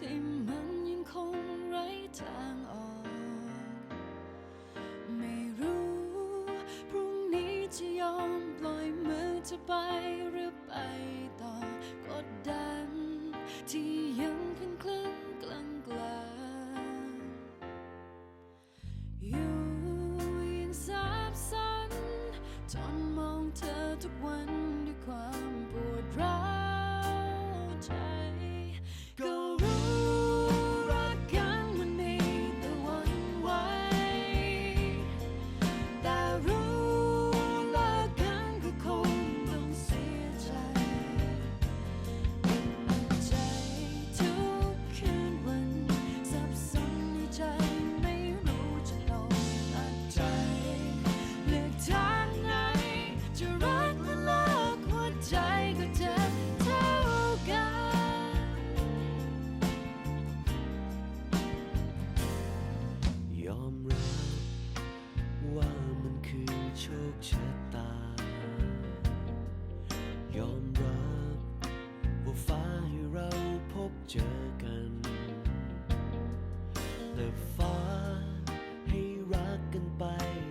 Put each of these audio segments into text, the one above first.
ที่มันยังคงไร้ทางออก ไม่รู้ พรุ่งนี้จะยอมปล่อยมือจะไปหรือไปต่อกดดัน ที่ยังคันคลึงกลางกลางอยู่ยังสับสนจนมองเธอทุกวัน แต่ฟ้า ให้รักกันไป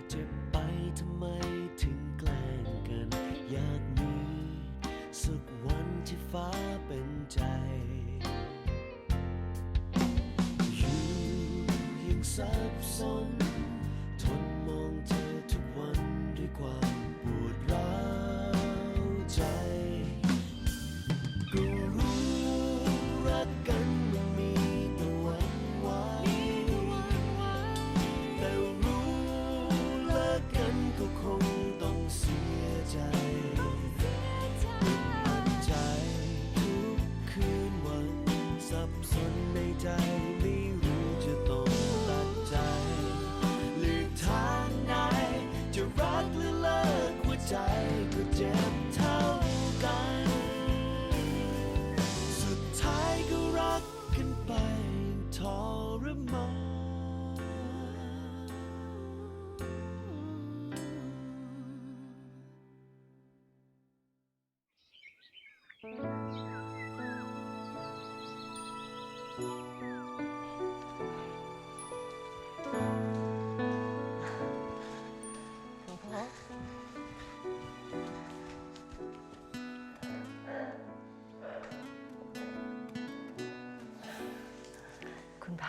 เจ็บไปทำไมถึงแกล้งกัน อยากมีสักวันที่ฟ้าเป็นใจ อยู่ยังสับสน ทนมองเธอทุกวันด้วยความปวดร้าวใจ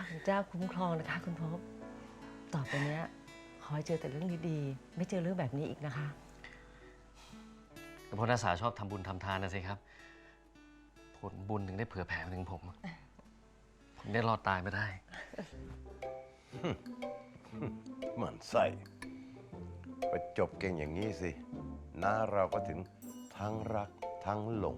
คุณพระคุณเจ้าคุ้มครองนะคะ คุณพบต่อไปเนี้ยขอให้เจอแต่เรื่องดีๆ ไม่เจอเรื่องแบบนี้อีกนะคะ ก็เพราะนาสาชอบทำบุญทำทานนะสิครับ ผลบุญถึงได้เผื่อแผ่มาถึงผม ผมได้รอดตายไม่ได้ หมันไส้ไปจบเก่งอย่างนี้สิหน้าเราก็ถึงทั้งรักทั้งหลง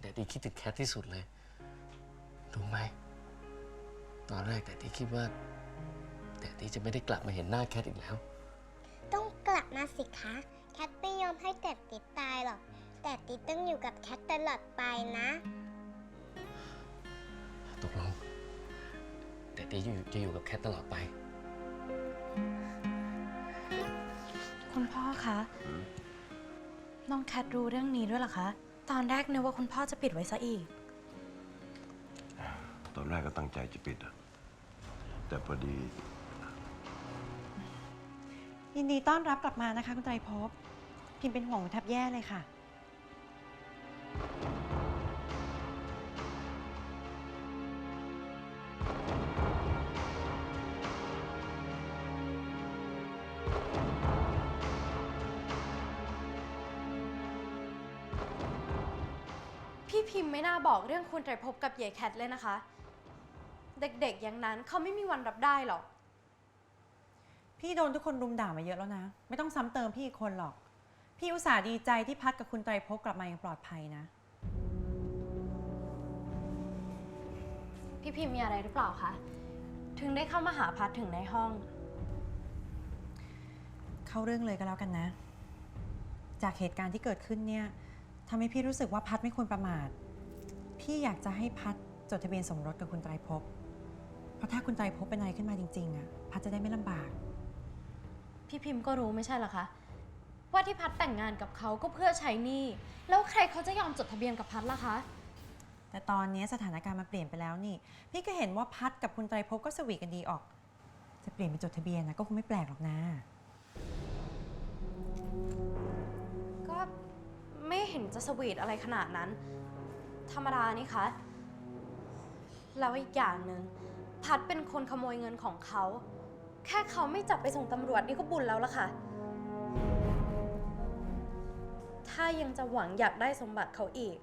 แดดดี้คิดถึงแคทที่สุดเลย รู้ไหม ตอนแรกแดดดี้คิดว่า แดดดี้จะไม่ได้กลับมาเห็นหน้าแคทอีกแล้ว ต้องกลับมาสิคะ แคทไม่ยอมให้แต่ติดตายหรอกแต่ติดต้องอยู่กับแคทตลอดไปนะ ตกลง แดดดี้จะอยู่จะอยู่กับแคทตลอดไป คุณพ่อคะ น้องแคทรู้เรื่องนี้ด้วยเหรอคะ ตอนแรกนึกว่าคุณพ่อจะปิดไว้ซะอีก ตอนแรกก็ตั้งใจจะปิดอะแต่พอดี ยินดีต้อนรับกลับมานะคะ คุณไตรภพพิมเป็นห่วงแทบแย่เลยค่ะ พี่พิมพ์ไม่น่าบอกเรื่องคุณไตรภพกับเหยแคทเลยนะคะ เด็กๆอย่างนั้นเขาไม่มีวันรับได้หรอก พี่โดนทุกคนรุมด่ามาเยอะแล้วนะ ไม่ต้องซ้ำเติมพี่อีกคนหรอก พี่อุตส่าห์ดีใจที่พัดกับคุณไตรภพกลับมาอย่างปลอดภัยนะ พี่พิมพ์มีอะไรหรือเปล่าคะ ถึงได้เข้ามาหาพัดถึงในห้อง เข้าเรื่องเลยก็แล้วกันนะ จากเหตุการณ์ที่เกิดขึ้นเนี่ย ทำให้พี่รู้สึกว่าพัดไม่ควรประมาท พี่อยากจะให้พัดจดทะเบียนสมรสกับคุณไตรภพ เพราะถ้าคุณไตรภพเป็นอะไรขึ้นมาจริงๆอะพัดจะได้ไม่ลำบาก พี่พิมพ์ก็รู้ไม่ใช่เหรอคะ ว่าที่พัดแต่งงานกับเขาก็เพื่อใช้หนี้แล้วใครเขาจะยอมจดทะเบียนกับพัดล่ะคะ แต่ตอนนี้สถานการณ์มันเปลี่ยนไปแล้วนี่ พี่ก็เห็นว่าพัดกับคุณไตรภพก็สวีทกันดีออก จะเปลี่ยนเป็นจดทะเบียนนะก็คงไม่แปลกหรอกนะก็ ไม่เห็นจะสวีทอะไรขนาดนั้น ธรรมดานี่คะแล้วอีกอย่างหนึ่งพัดเป็นคนขโมยเงินของเขา แค่เขาไม่จับไปส่งตำรวจนี่ก็บุญแล้วล่ะค่ะ ถ้ายังจะหวังอยากได้สมบัติเขาอีก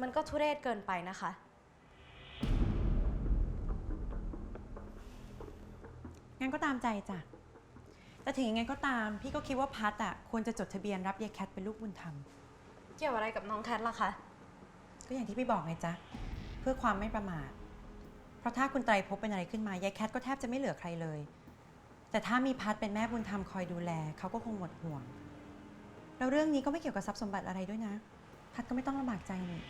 มันก็ทุเรศเกินไปนะคะ งั้นก็ตามใจจ้ะ แต่ถึงยังไงก็ตาม พี่ก็คิดว่าพัดอะควรจะจดทะเบียนรับยายแคทเป็นลูกบุญธรรม เกี่ยวอะไรกับน้องแคทล่ะคะ ก็อย่างที่พี่บอกไงจ๊ะ เพื่อความไม่ประมาท เพราะถ้าคุณไตรภพเป็นอะไรขึ้นมายายแคทก็แทบจะไม่เหลือใครเลย แต่ถ้ามีพัดเป็นแม่บุญธรรมคอยดูแลเขาก็คงหมดห่วง แล้วเรื่องนี้ก็ไม่เกี่ยวกับทรัพย์สมบัติอะไรด้วยนะ พัดก็ไม่ต้องลำบากใจนี่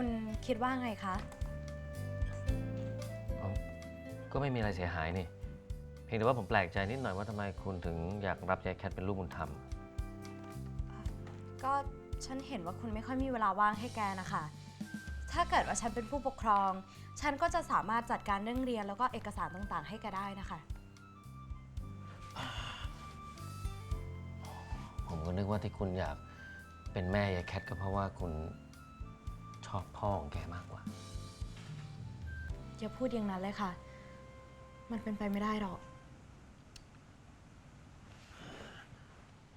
คุณคิดว่าไงคะเอาก็ไม่มีอะไรเสียหายนี่ เพียงแต่ว่าผมแปลกใจนิดหน่อยว่าทำไมคุณถึงอยากรับยายแคทเป็นลูกบุญธรรม ก็ฉันเห็นว่าคุณไม่ค่อยมีเวลาว่างให้แกนะคะ ถ้าเกิดว่าฉันเป็นผู้ปกครอง ฉันก็จะสามารถจัดการเรื่องเรียนแล้วก็เอกสารต่างๆ ให้แกได้นะคะ ผมก็นึกว่าที่คุณอยากเป็นแม่ยายแคทก็เพราะว่าคุณ ชอบพ่อของแกมากกว่า อย่าพูดอย่างนั้นเลยค่ะ มันเป็นไปไม่ได้หรอก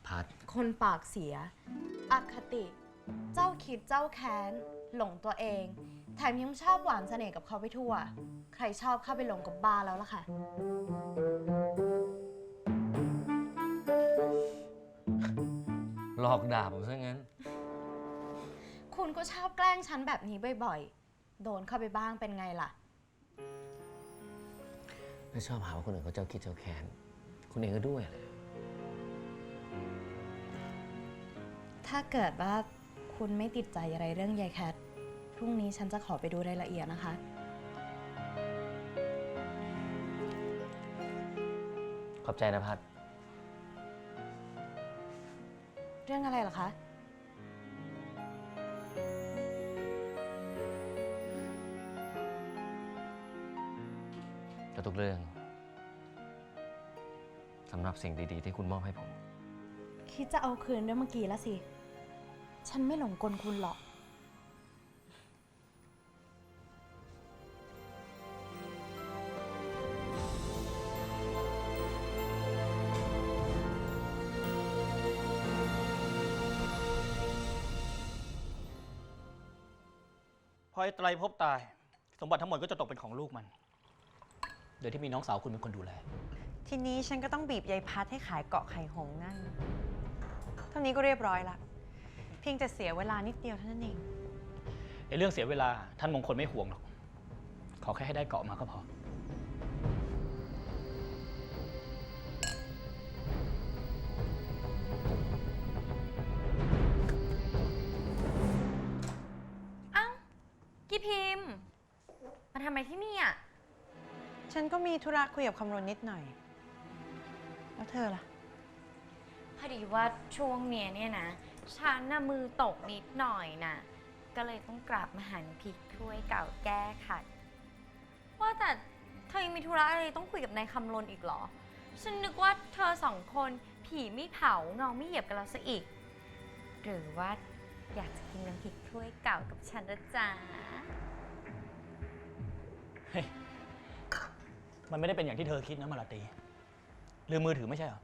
พัด คนปากเสีย อคติ เจ้าคิดเจ้าแค้น หลงตัวเอง แถมยังชอบหวานเสน่ห์กับเขาไปทั่ว ใครชอบเข้าไปหลงกับบ้าแล้วล่ะค่ะ หลอกด่าผมซะงั้น คุณก็ชอบแกล้งฉันแบบนี้บ่อยๆ โดนเข้าไปบ้างเป็นไงล่ะไม่ชอบหาว่าคนอื่นเขาเจ้าคิดเจ้าแค้นคุณเองก็ด้วยเลยถ้าเกิดว่าคุณไม่ติดใจอะไรเรื่องยายแคท พรุ่งนี้ฉันจะขอไปดูรายละเอียดนะคะ ขอบใจนะพัด เรื่องอะไรเหรอคะ ก็ทุกเรื่องสำหรับสิ่งดีๆ ที่คุณมอบให้ผม คิดจะเอาคืนด้วยเมื่อกี้แล้วสิ ฉันไม่หลงกลคุณหรอก พอไอ้ไตรภพตาย สมบัติทั้งหมดก็จะตกเป็นของลูกมัน โดยที่มีน้องสาวคุณเป็นคนดูแล ทีนี้ฉันก็ต้องบีบยายพัดให้ขายเกาะไข่หงส์นั่นเท่านี้ก็เรียบร้อยละ เพียงแต่เสียเวลานิดเดียวเท่านั้นเอง ไอ้เรื่องเสียเวลาท่านมงคลไม่ห่วงหรอก ขอแค่ให้ได้เกาะมาก็พอ อ้าวกี่พิมพ์ มาทำไมที่นี่อะ ฉันก็มีธุระคุยกับคำรณนิดหน่อย แล้วเธอล่ะ พอดีว่าช่วงเนี้ยเนี่ยนะฉันน่ะมือตกนิดหน่อยนะก็เลยต้องกลับมาหันพริกถ้วยเก่าแก้ขัด ว่าแต่เธอยังมีธุระอะไรต้องคุยกับนายคำลนอีกเหรอ ฉันนึกว่าเธอสองคนผีไม่เผาเงาไม่เหยียบกันแล้วซะอีก หรือว่าอยากจะกินน้ำพริกถ้วยเก่ากับฉันนะจ๊ะ เฮ้ย มันไม่ได้เป็นอย่างที่เธอคิดนะมาลาตีลืมมือถือไม่ใช่เหรอ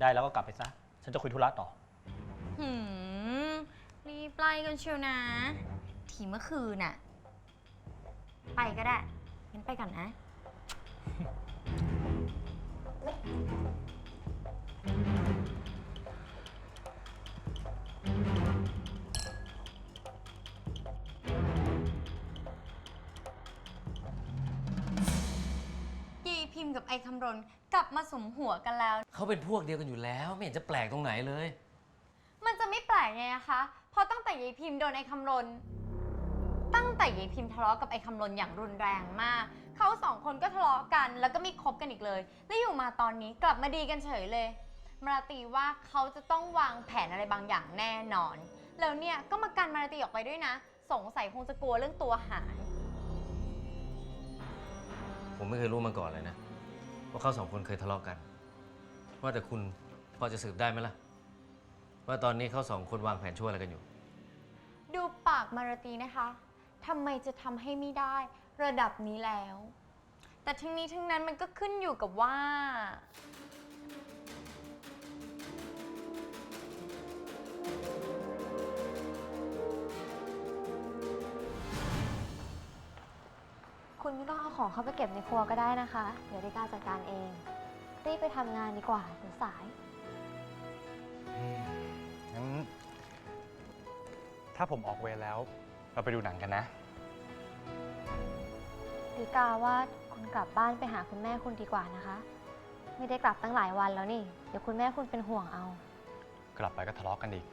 ได้แล้วก็กลับไปซะ ฉันจะคุยธุระต่อ หืมรีบไล่กันเชียวนะ ทีเมื่อคืนน่ะ ไปก็ได้งั้นไปก่อนนะยี พิมพ์กับไอคำรณกลับมาสมหัวกันแล้ว เขาเป็นพวกเดียวกันอยู่แล้ว ไม่เห็นจะแปลกตรงไหนเลย มันจะไม่แปลกไงอะคะ เพราะตั้งแต่ยายพิมพ์โดนไอ้คำรนตั้งแต่ยายพิมพ์ทะเลาะกับไอ้คำรนอย่างรุนแรงมาก เขาสองคนก็ทะเลาะกันแล้วก็ไม่คบกันอีกเลย แล้วอยู่มาตอนนี้กลับมาดีกันเฉยเลย มาราตรีว่าเขาจะต้องวางแผนอะไรบางอย่างแน่นอน แล้วเนี่ยก็มากันมาราตรีออกไปด้วยนะ สงสัยคงจะกลัวเรื่องตัวหาย ผมไม่เคยรู้มาก่อนเลยนะ ว่าเขาสองคนเคยทะเลาะกัน ว่าแต่คุณพอจะสืบได้ไหมล่ะ ว่าตอนนี้เขาสองคนวางแผนชั่วอะไรกันอยู่ ดูปากมารตีนะคะทำไมจะทำให้ไม่ได้ระดับนี้แล้ว แต่ทั้งนี้ทั้งนั้นมันก็ขึ้นอยู่กับว่า คุณไม่ต้องเอาของเข้าไปเก็บในครัวก็ได้นะคะ เดี๋ยวดิกาจัดการเอง รีบไปทำงานดีกว่าเดี๋ยวสาย งั้น ถ้าผมออกเวรแล้ว เราไปดูหนังกันนะ ดิกาว่าคุณกลับบ้านไปหาคุณแม่คุณดีกว่านะคะ ไม่ได้กลับตั้งหลายวันแล้วนี่ เดี๋ยวคุณแม่คุณเป็นห่วงเอา กลับไปก็ทะเลาะกันอีก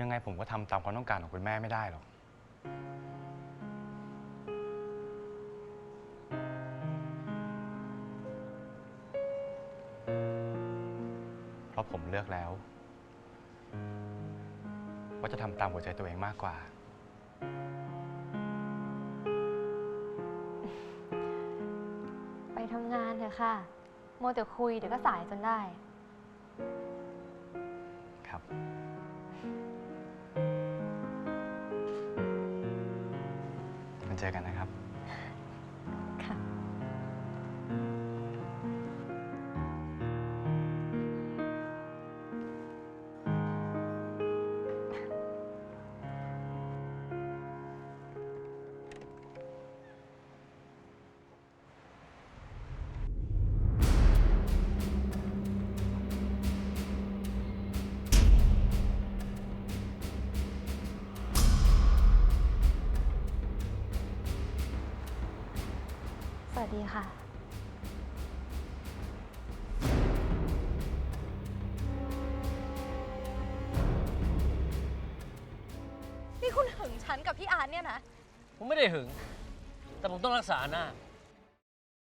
ยังไงผมก็ทำตามความต้องการของคุณแม่ไม่ได้หรอก เพราะผมเลือกแล้ว ว่าจะทำตามหัวใจตัวเองมากกว่า ไปทำงานเถอะค่ะ โมวแต่คุยเดี๋ยวก็สายจนได้ เจอกันนะครับ ดีค่ะ นี่คุณหึงฉันกับพี่อาร์ตเนี่ยนะ ผมไม่ได้หึง แต่ผมต้องรักษาหน้า